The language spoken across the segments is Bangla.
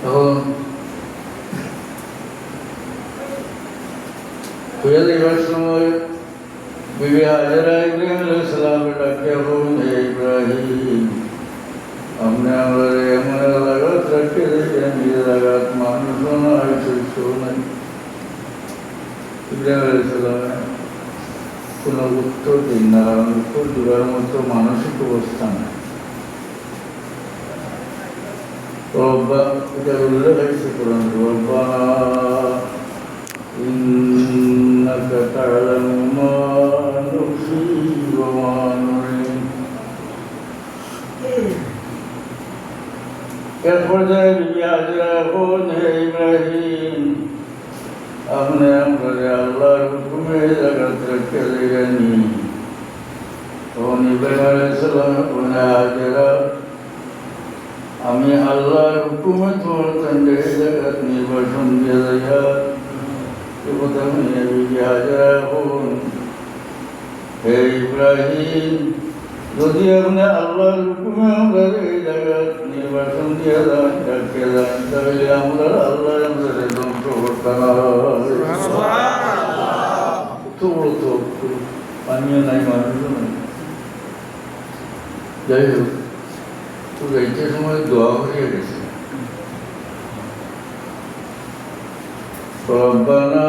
তখন হয়ে যাবার সময় বিবি হাজারা ইব্রাহিম আলাইহিস সালামের ডাকে বলুন হে ইব্রাহিম আপনি আমার এমন লাগাত রাখে দিয়েছেন যে লাগাত মানুষও নয় শস্যও নাই ইব্রাহিম আলাইহিস সালামে কোনো উত্তর দিন না কারণ উত্তর দেওয়ার মতো মানসিক অবস্থা নাই রব্বা এটা উল্লেখ হয়েছে কোরআন রব্বানা إنك تعلم ما نخفي وما نعلن এরপর যায় বিবি হাজরা বোন হে ইব্রাহিম আপনি আমাদের আল্লাহর হুকুমে জাগাত রেখে দেয়নি তখন ইব্রাহিম আলাইসালাম বোন হাজরা আমি আল্লাহর হুকুমে সঙ্গে জাগাত নির্বাসন দিয়ে। দেয়া হে ইব্রাহিম যদি আপনি আল্লাহর হুকুমে আমরা এই জায়গা নির্বাচন দিয়ে দেন রাখিয়ে দেন তাহলে আমরা আল্লাহ আমাদের ধ্বংস করতে না তো বড় তো পানীয় নাই মানুষও নাই। যাই হোক। তো যাইতে সময় দোয়া হয়ে গেছে। রব্বানা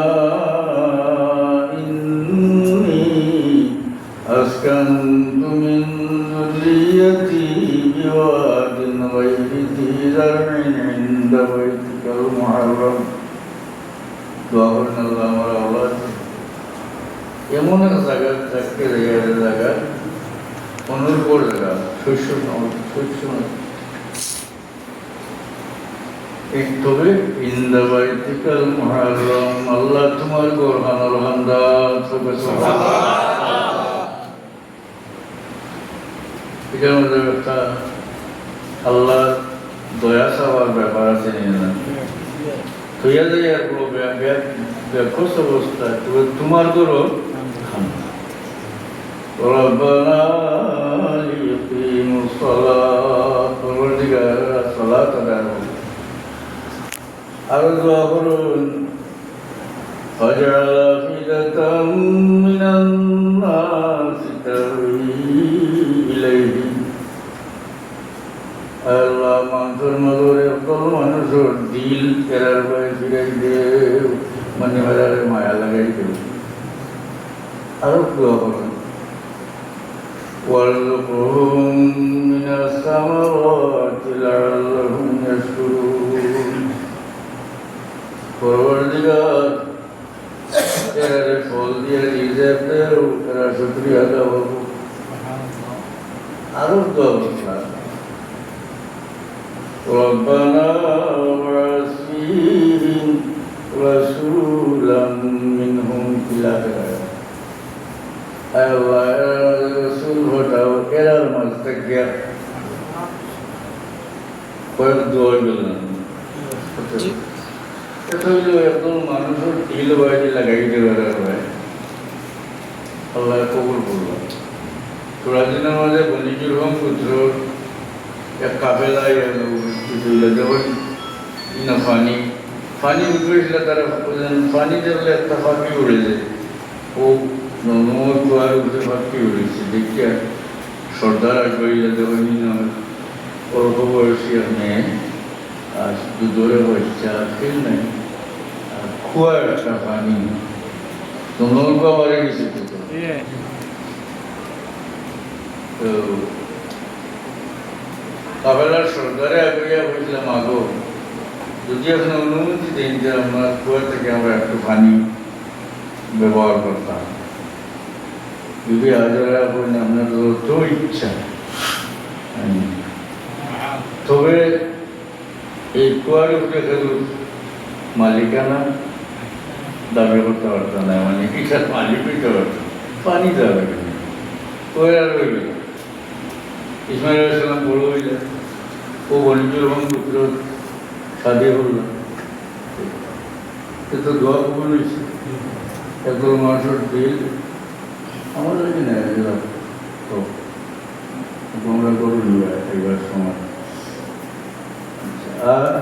তবে ইন্দাবাইতিকাল মুহাররম আল্লাহ তোমার গোরহান আলহামদাল তবে এটার মধ্যে একটা আল্লাহ দয়া চাওয়ার ব্যাপার আছে নিয়ে না তৈয়া যায় আর কোনো ব্যাখ্যস্ত অবস্থা তবে তোমার করো ربنا ليقيموا الصلاة والرجال الصلاة دارهم আরো দোয়া করুন فجعل أفئدة من الناس تهوي إليهم আল্লাহ মানুষের মধ্যে সকল মানুষের দিল কেরার বয়ে ফিরাই দেও মানে হাজারে মায়া লাগাই দেও আরো দোয়া করুন وارزقهم من الثمرات لعلهم يشكرون পরবর্তীকাল এরা না পানি পানি উঠেছিল তারা পানি দেখলে একটা পাখি উড়েছে ও নমর কুয়ার উঠে পাখি উড়েছে। দেখিয়া সর্দার আসবে যখন অল্প বয়সী মেয়ে আর শুধু দৌড়ে বসছে আর ফিল নাই আর কুয়ার একটা পানি নমর কুয়া মারে গেছে তো। তো কাবেলার সরকারে আগিয়া বলছিলাম আগো। যদি আপনি অনুমতি দেন যে আমরা কুয়া থেকে আমরা একটু পানি ব্যবহার করতাম, যদি হাজারা বলেন আপনার তো ইচ্ছা। তবে এই কুয়ার উপরে শুধু মালিকানা দাবি করতে পারতো না মানে ইচ্ছার পানি পেতে পারতো পানি দেওয়া কুয়ার আর রইল ইসমাইল আলাইসালাম বড় হইলেন। ও বনিজুর রহমান পুত্র সাদে হল। সে তো দোয়া কবুল হয়েছে এত মানুষের এখানে এলাম তো, তোমরা করুন এবার সময়। আর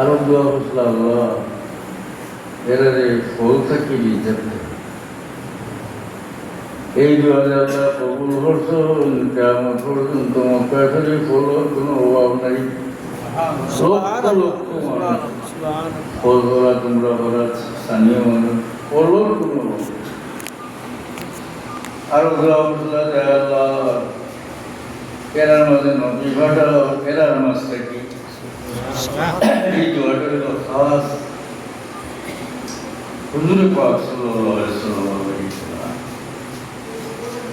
আরও দোয়া করছিল আল্লাহ। ফল থাকি দিতে এই দোয়ারে আল্লাহ কবুল করছেন কেমন পর্যন্ত মক্কা ফলর কোনো অভাব নাই। লক্ষ লক্ষ মানুষ তোমরা ধরা স্থানীয় মানুষ অভাব নেই। আরও দোয়া করছিল যে আল্লাহ কেরার মাঝে নদী ভাটা কেরার মাছ থাকি এই দোয়াটা হলো খাস হুজুর পাক সাল্লাল্লাহু আলাইহি ওয়াসাল্লাম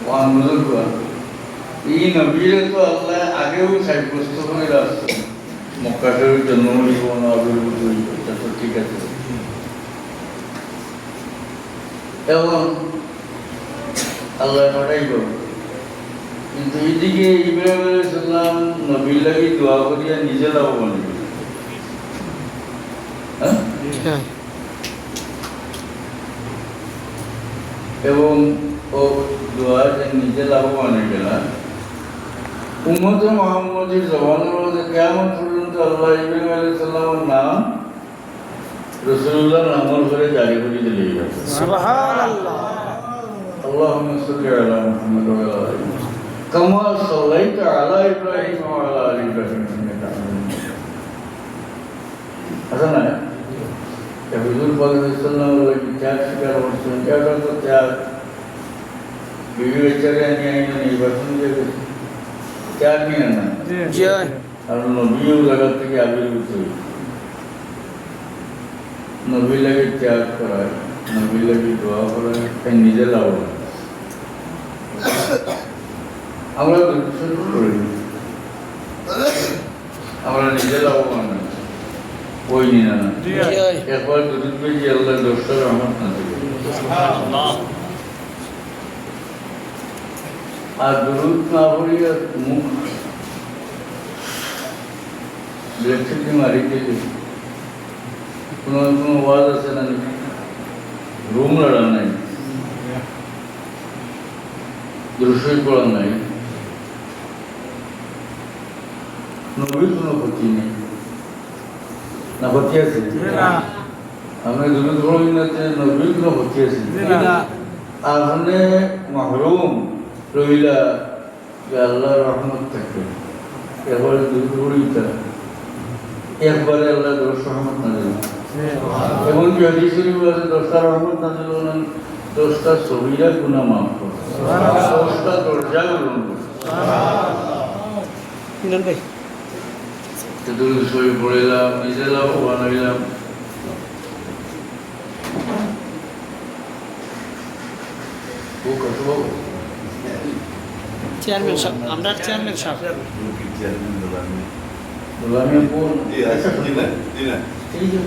ওয়ান বুজুর্গ এই নবীরে তো আল্লাহ আগেও সাব্যস্ত করে রাখছে মক্কা জন্ম জীবন আবির্ভূত ঠিক আছে। এবং আল্লাহ পাঠাইব কিন্তু এইদিকে ইব্রাহিম আলাইসাল্লাম নবীর লাগি দোয়া করিয়া নিজে লাভবান হ্যাঁ? এবং ও দোয়া যে নিজে লাভবান হয়ে গেল উম্মত মোহাম্মদের জবানের মধ্যে কেমন আল্লাহ ইব্রাহিম আলাইহিস সালামের নাম রসুল্লাহ নামর করে জারি করে দিলে সুবহানাল্লাহ اللهم صل على محمد وعلى ال محمد كما صليت على ابراهيم وعلى ال ابراهيم انك حميد مجيد আছে না যে হুজুর পাক সাল্লাল্লাহু আলাইহি ত্যাগ স্বীকার করছেন এটা তো ত্যাগ বিবি বেচারে নিয়ে আইন নির্বাচন দিয়ে গেছে ত্যাগ নিয়ে না আর নবীও জায়গা থেকে আবির্ভূত নবী লাগে ত্যাগ করায় নবী লাগে দোয়া করায় তাই নিজে লাভ আমরা করি আমরা নিজে লাভবান। ওই নিনা না। একবার দুরুদ পেয়েছি আল্লাহ দশটা রহমত না আর দুরুদ না পড়িয়া মুখ ইলেকট্রিক মারি দিলে কোনো কোনো ওয়াজ আছে না রুম লড়া নাই। দৃশ্যই পড়া নাই। নবীর কোনো ক্ষতি নেই। না ক্ষতি আছে? আমরা দুরুদ পড়ি না যে নবীর কোনো ক্ষতি আছে? আপনি মাহরুম রইলা যে আল্লাহর রহমত থাকে। এবারে দুরুদ পড়িতা একবারে আল্লাহ দশ রহমত না দিল এমন কি হাদিস শরীফ আছে দশটা রহমত না দিল না দশটা সবিরা গুনাহ মাফ করে দশটা দরজা গ্রহণ করে দুরুদ শরীফ পড়িলাম নিজে লাভবান হইলাম। ও কত বাবু চেয়ারম্যান সাহেব আমরা চেয়ারম্যান সাহেব। গোলামি কোন এই যে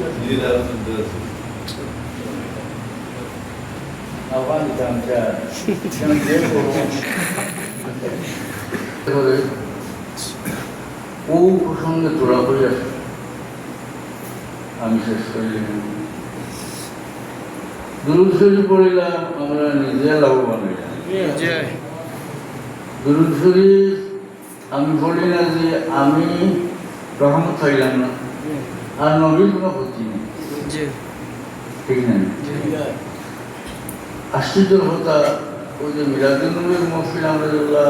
আহ্বান দিতাম স্যার যেন যে করব। এবারে ও প্রসঙ্গে আমি শেষ করিলাম দুরুদ শরীফ পড়িলাম আমরা নিজে লাভবান হইলাম দুরুদ শরীফ আমি বলি না যে আমি রহমত হইলাম না। আর নবীর কোনো ক্ষতি নেই। ঠিক না? আশ্চর্যের কথা ওই যে মিরাজুলের মহফিল আমরা যেগুলা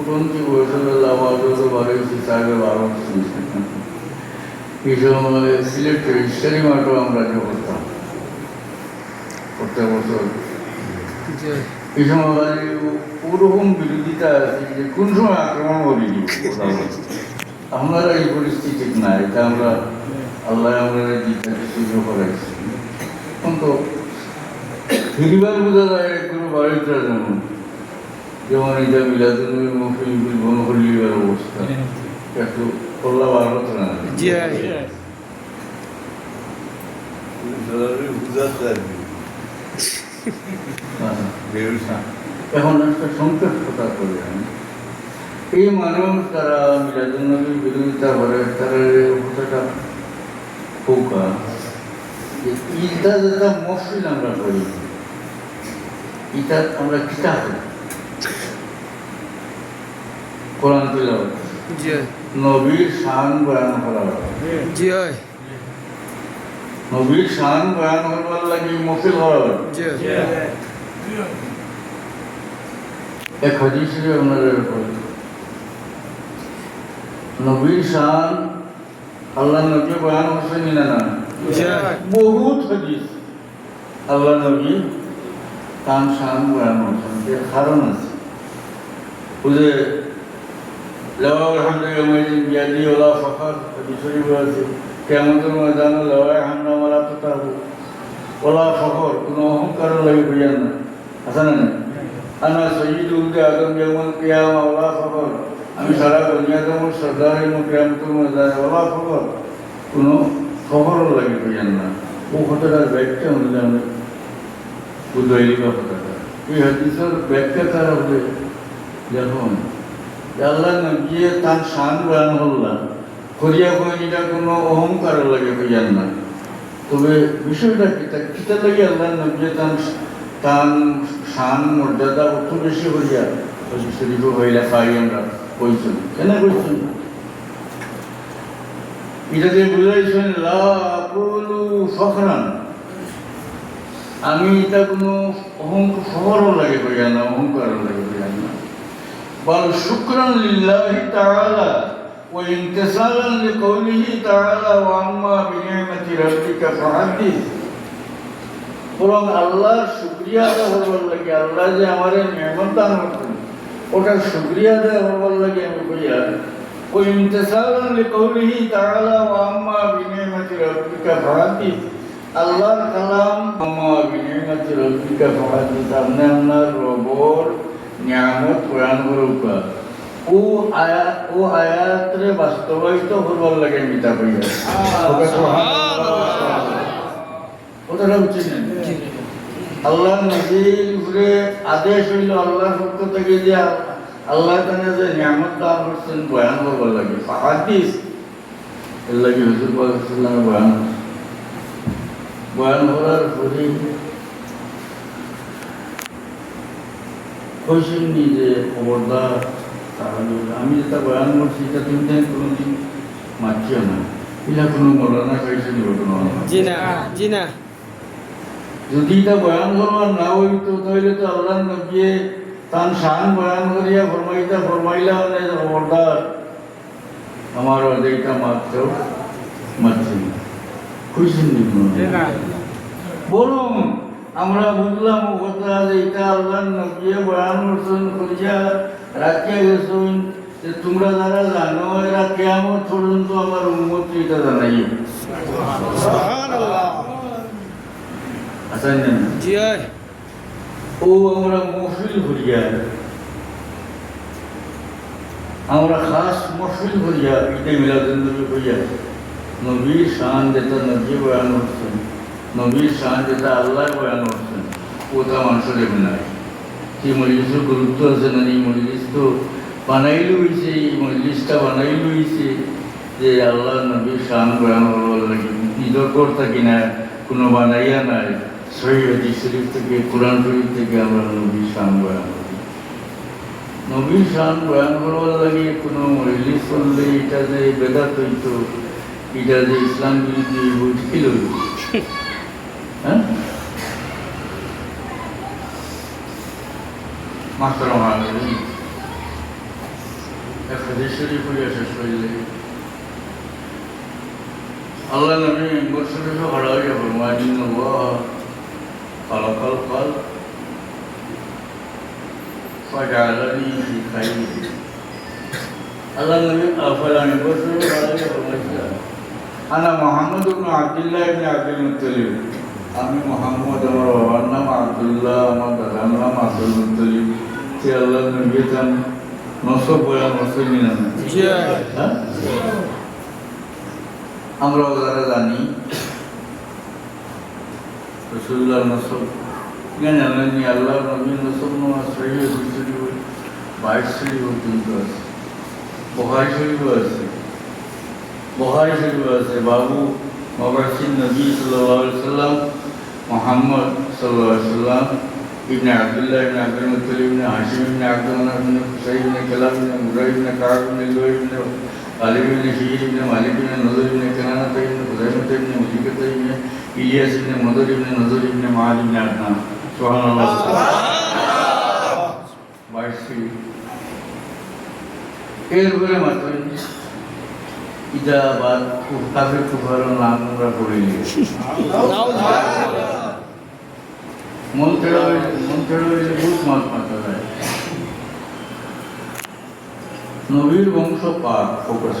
উঠন্তি বয়সের আওয়াজ বারো হয়েছে চারবে বারো এই সময় সিলেটের ইস্টারি মাঠও আমরা যে করতাম প্রত্যেক বছর। এই সময় ওরকম বিরোধিতা আছে যে কোন সময় আক্রমণ করি দিব আমরা এই পরিস্থিতি না এটা আমরা আল্লাহ আমরা জিজ্ঞাসা সুযোগ করাইছি কিন্তু ফিরিবার বোঝা যায় কোনো বাড়িটা যেমন যেমন এটা মিলাদুল মফিল বন হলিবার অবস্থা একটু করলা বার হতো না এখন একটা সংকট কথা করি আমি। এই মানুষ তারা মিলাদুল নবীর বিরোধিতা করে তারা কথাটা পোকা ইটা যেটা মসজিদ আমরা করি ইটা আমরা কিতাব করি? কোরআন তিলাওয়াত। নবীর শান বয়ান করা জি হয়। নবীর শান বয়ান করবার লাগি মফিল হয়। এক আপনাদের উপর নবীর শান আল্লাহ নবী বয়ান করছেন না না বহুত হাদিস আল্লাহ নবী তান শান বয়ান করছেন। এর কারণ আছে। বুঝে লওয়ার হামদে গমাইদিন বিয়াদি ওলা ফখর হাদিস শরীফ আছে। কেমতের ময়দানে লওয়ায় হামদা মালা তো তাবু ওলা ফখর কোনো অহংকার লাগে বুঝান না। আছে না আনা সৈয়দ উদ্দে আদম যেমন কিয়ামা ওলা ফখর আমি সারা দুনিয়াতে সর্দার এবং কেমতের ময়দানে ওলা ফখর কোনো খবরও লাগে বুঝান না। ও কথাটার ব্যাখ্যা হলে আমি বুঝাইলি বা কথাটা। এই হাদিসের ব্যাখ্যা তারা হলে দেখুন, যে আল্লাহ নবীয়ে তার শান বয়ান হল্লা, করিয়া এটা কোনো অহংকার লাগে বুঝান না। তবে বিষয়টা কি? তা কিতা লাগে আল্লাহ নবীয়ে তার তার শান, মর্যাদা অত বেশি হইয়া শরীফ হইলা পাই আমরা করছেন? কেন করছেন? এটা দিয়ে বুঝাইছেন ফখরান। আমি এটা কোনো অহংক শহরও লাগে বইয়া না, অহংকারও লাগে বইয়া না। বল, শুক্রান লিল্লাহি তাআলা, ওয়া ইনতিসালান লিকাউলিহি তাআলা, ওয়া আম্মা বিনিয়ামতি রাব্বিকা ফাহাদিস। বরং আল্লাহর শুকরিয়া আদায় করবার লাগে, আল্লাহ যে আমারে নিয়ামত দান করলেন ওটার শুক্রিয়া আদায় করবার লাগে আমি কইয়া ওই ইমতিসালান লিকাউলিহি তাআলা ওয়া আম্মা বিনিমাতি রাব্বিকা ফাহাদিস আল্লাহর কালাম আম্মা বিনিমাতি রাব্বিকা ফাহাদিস আপনি আপনার রবর নিয়ামত প্রয়াণ করুকা ও আয়াত ও আয়াতরে বাস্তবায়িত করবার লাগে মিতা সুবহানাল্লাহ। কথাটা উচিত আল্লাহ নবীর উপরে আদেশ হইল আল্লাহর পক্ষ থেকে যে আল্লাহ তানে যে নিয়ামত দান করছেন, বয়ান করবার লাগে। হাদিস এর লাগে হুজুর পাকিস্তান বয়ান বয়ান করার পরে নি যে, খবরদার, তাহলে আমি যেটা বয়ান করছি, এটা তুমি তাই কোনোদিন মানছিও না। এটা কোনো মৌলানা খাইছেন ঘটনা জি না জি না। যদি এটা বয়ান করবার না হইতো তাহলে তো আল্লাহ নবী তান শান বয়ান করিয়া ফরমাইতা ফরমাইলা মানে খবরদার আমার অর্ধেকটা মাত্র মারছে না খুশি বলুন আমরা বুঝলাম ও কথা যে এটা আল্লাহ নবী বয়ান করছেন করিয়া রাখিয়া গেছেন। যে তোমরা যারা জানো এরা কেমন পর্যন্ত আমার উন্মত এটা জানাইও সুবহানাল্লাহ জি ও আমরা মহফিল করিয়া আমরা খাস মহফিল করিয়া ঈদে মিলাদুন নবী করিয়া নবীর শান যেটা নবী বয়ান করছেন নবীর শান যেটা আল্লাহ বয়ান করছেন ওটা মানুষের এমন নাই। সেই মজলিসের গুরুত্ব আছে না এই মজলিস তো বানাইলো হয়েছে এই মজলিসটা বানাইলো হয়েছে যে আল্লাহ নবীর শান বয়ান লাগে। নিজের কর্তা কিনা কোনো বানাইয়া নাই। সহি শরীফ থেকে, কোরআন শরীফ থেকে আমরা নবীর শান বয়ান করি। নবীর শান বয়ান করবার লাগে কোনো মজলিস করলে এটা যে বেদাত হইতো, এটা যে ইসলাম বিরোধী বুঝছিল হ্যাঁ? মাত্র আমার এক হাদিস শরীফ হইয়া শেষ হইলে। আল্লাহ নবী মুরসলিফ হড়াইয়া ফরমাইন, আল্লাহ خلق الخلق فجعلني في خير الله النبي أفلا يبصر ولا يفرمشا أنا محمد بن عبد الله بن عبد المطلب আমি মোহাম্মদ আমার বাবার নাম আব্দুল্লাহ আমার দাদার নাম আব্দুল মুতলিব সে আল্লাহ নবী তান নসব বয়া নসলি নাম জি হয় হ্যাঁ আমরা যারা জানি রসুল্লাহ নসব কেন জানেননি আল্লাহ নবী নসব নামাজ শরীর শরীফ বাইশ শরীফ পর্যন্ত আছে বহারি শরীফও আছে বহারি শরীফ আছে বাবু মবাসিন নবী সাল্লাহ সাল্লাম মোহাম্মদ সাল্লাহ সাল্লাম ابن عبد الله بن عبد المطلب بن هاشم بن عبد الله بن قصي بن كلاب بن مري بن كعب بن لؤي بن غالب بن شهير بن ইলিয়াস ইবনে মদর ইবনে নজর ইবনে মাহাদ ইবনে আদনান সুবহানাল্লাহ বাইশটি এরপরে মাত্র ইদাবাদ উত্তাপে কুফারণ আমরা করে নিয়েছি মন হয়েছে বহুত মাছ মাথা নবীর বংশ পাক ফোকাস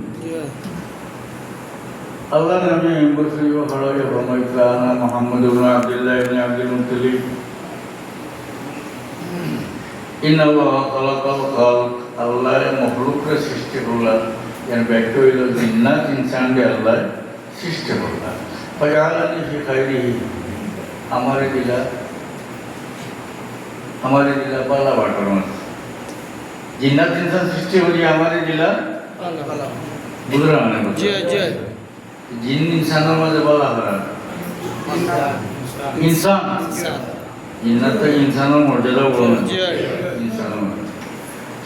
আল্লাহ নবী বসরি ও খড়গে ফরমাইতা আনা মুহাম্মদ ইবনে আব্দুল্লাহ ইবনে আব্দুল মুত্তালিব। ইন্না আল্লাহ খালাকাল খালক। আল্লাহ মখলুককে সৃষ্টি করলেন এর ব্যাখ্যা হইল জিন্নাত ইনসানকে আল্লাহ সৃষ্টি করলেন ফজালানি ফি খাইরিহি। আমারে দিলা আমারে দিলা পালা বাটার জিন্নাত ইনসান সৃষ্টি করি আমারে দিলা বুঝলাম না জি জি। জিন ইনসানের মাঝে বলা হয় ইনসান? জিন্নাত তো ইনসানের মর্যাদা বলো ইনসানের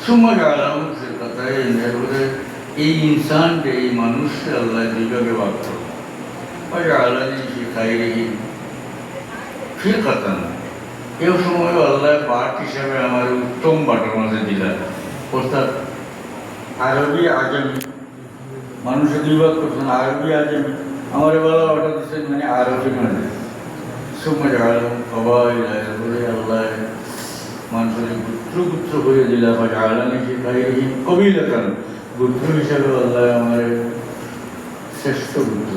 সময় আলাম সে কথায় এই ইনসানকে এই মানুষকে আল্লাহ দুইভাবে ভাগ করো আল্লাহ শিখাই ফির কথা না এ সময় আল্লাহ বাট হিসাবে আমার উত্তম বাটার মাঝে দিলেন। অর্থাৎ আরবি আজমি আরবি আজমি আমার বেলা অর্ডার দিচ্ছেন মানে আরবি মানে সময় আলম সবাই বলে আল্লাহ মানুষের গুত্র গুত্র করে দিলা বা আলানি শিখাই কবিলতান গুত্র হিসাবে আল্লাহ আমার শ্রেষ্ঠ গুত্র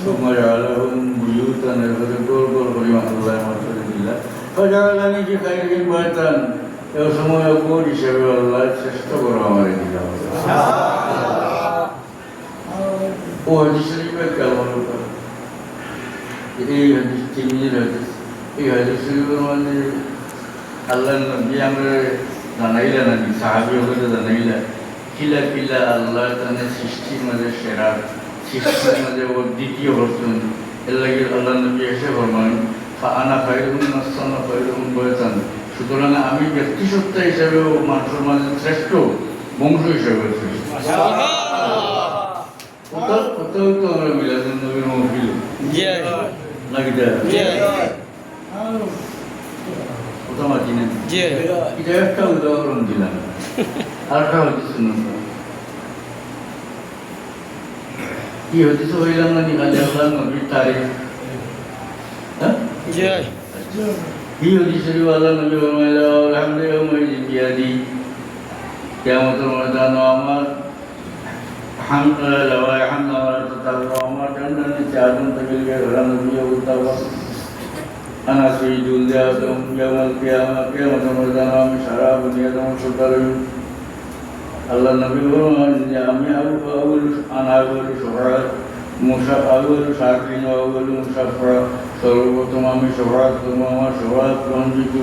সময় আলম বুয়ুতান এরপরে গোল গোল করি আল্লাহ আমার করে দিলা ফজালানি শিখাই বায়তান এ সময় গোল হিসাবে আল্লাহ শ্রেষ্ঠ বড় আমার দিলা ও হাদিস শরীফে কেমন এই হাদিস, তিমির হাদিস, এই হাদিস শরীফের মধ্যে আল্লাহ নবী আমরা জানাইলা নাকি সাহাবি হলে জানাইলা কিলা কিলা আল্লাহ তানে সৃষ্টির মাঝে সেরা, সৃষ্টির মাঝে ও দ্বিতীয় বর্তন এর লাগে আল্লাহ নবী এসে ফরমান আনা খাইরুন নাস্তানা খাইরুন বয়তান সুতরাং আমি ব্যক্তিসত্তা হিসাবেও মানুষের মাঝে শ্রেষ্ঠ বংশ হিসাবে কোথাও কোথাও তো আমরা মিলাদুন নবীর মহফিল নাকি কোথাও মাতি না এটা একটা উদাহরণ দিলাম। আর একটা হচ্ছে শুনুন। কি হচ্ছে হইলাম না নিকালে আল্লাহ নবীর তারিখ। হ্যাঁ? হচ্ছে শরীফ আল্লাহ নবী আলহামদুলিল্লাহ বিয়াদি কেমতের ময়দান আমার সঈদুল জাদম ইয়ামাল কিয়ামা কিয়ামতের ময়দান আমি সারা দুনিয়া যেমন সরকার আল্লাহ নবী বলেন যে আমি আবু আবুল আনা আবুল সোহরাত, মুসা আবুল সাকিন আবুল মুসাফা সর্বপ্রথম আমার সোহরাত গ্রহণযোগ্য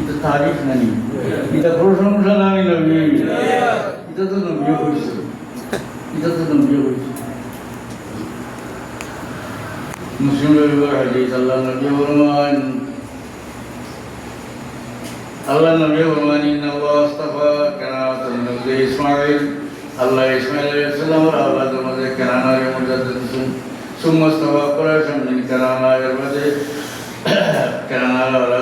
এটা তারিফ নানি। এটা প্রশংসা নাই নবী এটা তো নবী হয়েছে। এটা তো নবী হয়েছে। মুসলিম রবিবার হাদিস আল্লাহ নবী বলমান আল্লাহ নবী বলমান ইন্নাল্লাহ আস্তাফা কানাতান নবী ইসমাঈল। আল্লাহ ইসমাঈল আলাইহিস সালাম আর আল্লাহ তোমাদের কানানার মধ্যে দিয়েছেন মিন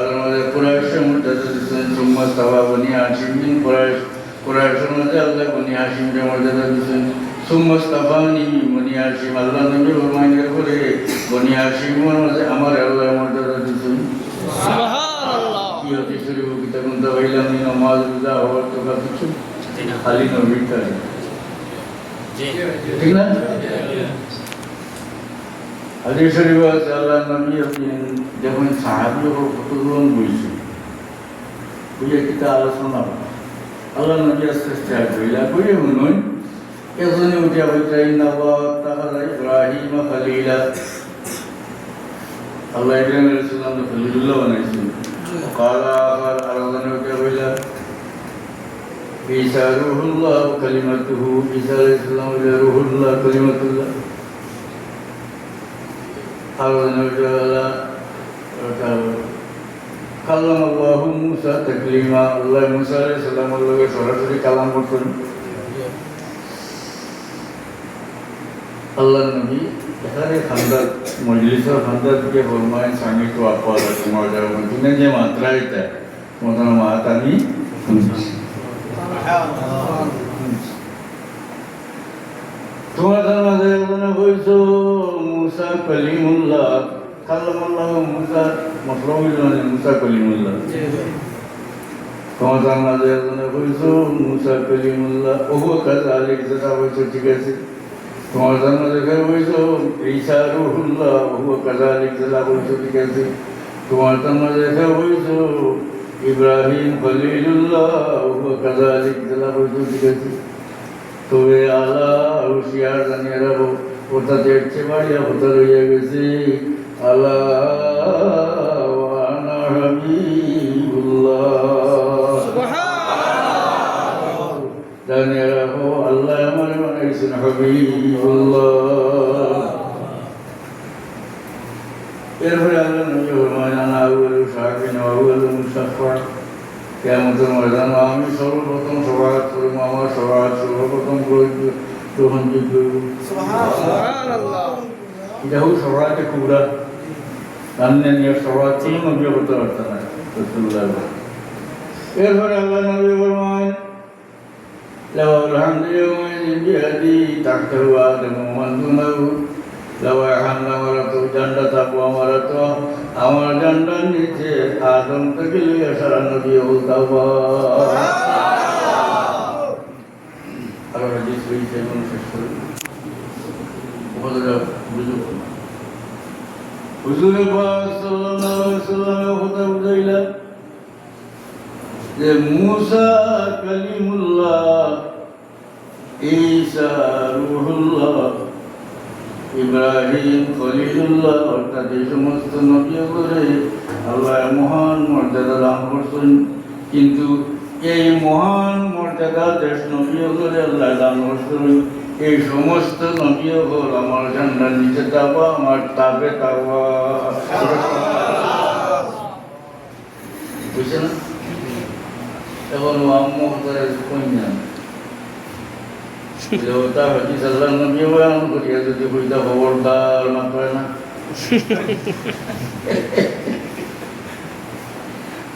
তোমাদের কুরাইশের মধ্যে দিয়েছেন সুম্মা আস্তাফা বনি মিন কুরাইশ কুরাইশের মধ্যে আল্লাহ বনি হাশিমের মধ্যে দিয়েছেন। সুম্মা আস্তাফানি বনি হাশিম আল্লাহ নবী ফরমান এরপরে বনি হাশিমের মধ্যে আমার আল্লাহ কি হইলাম নমাজ রোজা হওয়ার তো কিছু? খালি নবীর ঠিক না? হাদিস শরীফ আছে আল্লাহ নবী আপনি যখন সাহাবি ও কতগুলো বইছে বুঝে কিতা আলোচনা আল্লাহ নবী আস্তে আস্তে আর বইলা কইরে মনে এজনে উঠিয়া বলতে ইন্নাল্লাহ তাআলা ইব্রাহিম খলিলা আল্লাহ ইব্রাহিম আলাইহিস সালাম খলিলুল্লাহ বানাইছেন قال آخر أرضنا وكبلا عيسى روح الله وكلمته عيسى عليه السلام روح الله كلمة الله কালাম আল্লাহ মুসা তাকলিমা আল্লাহ মুসা আলাইসাল্লাম আল্লাহকে সরাসরি কালাম করতেন। আল্লাহ নবী এখানে খান্দার মজলিসের খান্দার থেকে বলমায় স্বামী তো আপা তোমার যাওয়া মধ্যে যে মাত্রা এটা তোমার মাত আমি তোমাদের মনে হয়েছো মুসা কলিমুল্লাহ কাল্লামাল্লাহ মুসা মশরুল মানে মুসা কলিমুল্লাহ তোমার মাঝে মনে হইছো মুসা কলিমুল্লাহ ওহো কাজ আলেক যেটা হয়েছে ঠিক আছে তোমার জন্ম দেখে বলছো ঈশা রুহুল্লাহ হুয়া কাজালিক জেলা বলছো ঠিক আছে তোমার জন্ম দেখে বলছো ইব্রাহিম খলিলুল্লাহ হুয়া কাজালিক জেলা বলছো ঠিক আছে তবে আলা হুশিয়ার জানিয়ে রাখো ওটা দেখছে বাড়িয়া ওটা রইয়া গেছে জানিয়ে রাখো আল্লাহ আমার বানাইছেন হাবিবুল্লাহ এরপরে আল্লাহ নবী ফরমায় আনা আউয়াল শাহিন আউয়াল মুসাফফা আমি সর্বপ্রথম সভাত করব আমার সর্বপ্রথম গ্রহণযোগ্য এটা হোক সরাতে কুবরা সামনে নিয়ে সরাতেই নবী করতে পারতেন না এরপরে আল্লাহ নবী বলবেন لو الحمد يومئذ بيدي تحته آدم ومن دونه لو আমার জান্নার নিচে আদম থেকে সারা নবী আর হাদিস হইছে এবং শেষ করে উপদেশ বুঝো হুজুর। কথা যে মুসা কালিমুল্লাহ, ঈসা রুহুল্লাহ, ইব্রাহিম খলিলুল্লাহ, অর্থাৎ এই সমস্ত নবীগুলো আল্লাহ মহান মর্যাদা দান করছেন। কিন্তু এই মহান মর্যাদা দেশ নবীগুলো আল্লাহ এই সমস্ত নবীগুলো আমার ঝান্ডার নিচে তাবা আমার তাবে তাবা বুঝছে না এখন হতে কন্যা। যদি খবরদার না করে না।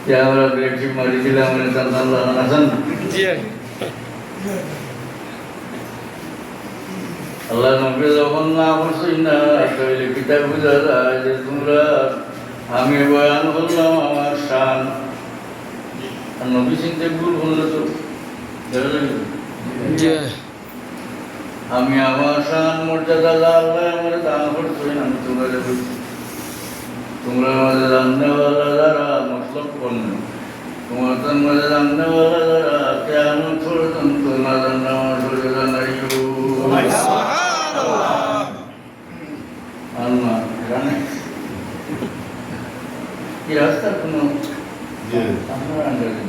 যে আমরা মানে সন্তান আল্লাহ নবী যখন না না তাহলে কিতাব বুঝা যায় যে তোমরা আমি বয়ান করলাম আমার শান। আর নবী ভুল বললে তো। আমি আমার শান মর্যাদা আল্লাহ আমার দান করছেন আমি তোমরা তোমরা আমাদের রান্নাওয়ালা যারা মতলব করলেন তোমার তো আমাদের রান্নাওয়ালা যারা কেমন ছোড়তেন তোমার রান্না আমার আল্লাহ এখানে কি রাস্তা কোনো? আপনার আন্ডারে